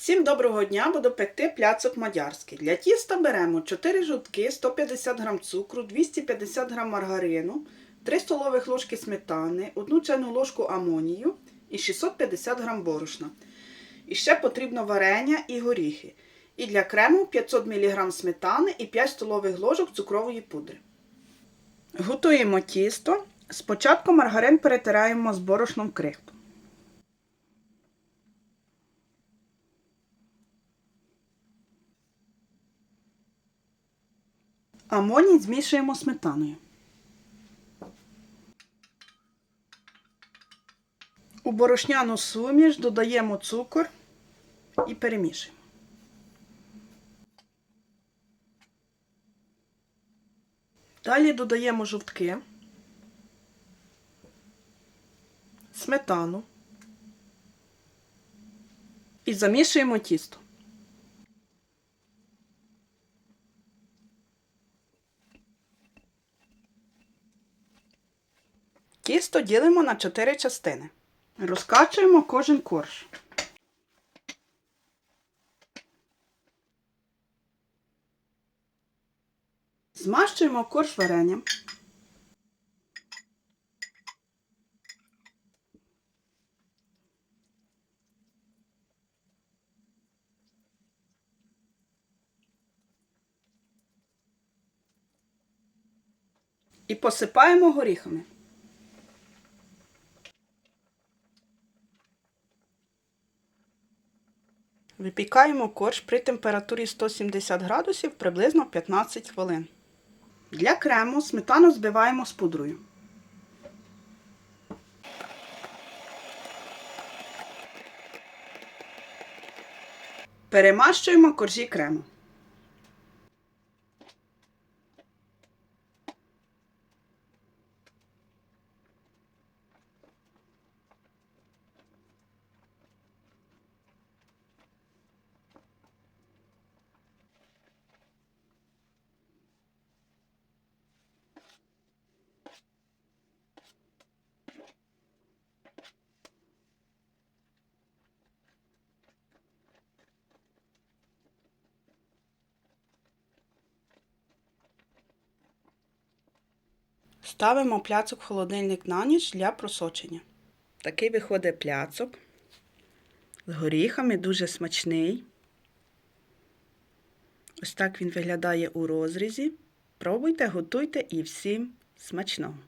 Всім доброго дня! Буду пекти пляцок мадярський. Для тіста беремо 4 жовтки, 150 г цукру, 250 г маргарину, 3 столових ложки сметани, 1 чайну ложку амонію і 650 г борошна. І ще потрібно варення і горіхи. І для крему 500 мг сметани і 5 столових ложок цукрової пудри. Готуємо тісто. Спочатку маргарин перетираємо з борошном крихту. Амоній змішуємо сметаною. У борошняну суміш додаємо цукор і перемішуємо. Далі додаємо жовтки, сметану і замішуємо тісто. Тісто ділимо на 4 частини. Розкачуємо кожен корж. Змащуємо корж варенням. І посипаємо горіхами. Випікаємо корж при температурі 170 градусів приблизно 15 хвилин. Для крему сметану збиваємо з пудрою. Перемащуємо коржі крему. Ставимо пляцок в холодильник на ніч для просочення. Такий виходить пляцок. З горіхами дуже смачний. Ось так він виглядає у розрізі. Пробуйте, готуйте і всім смачного!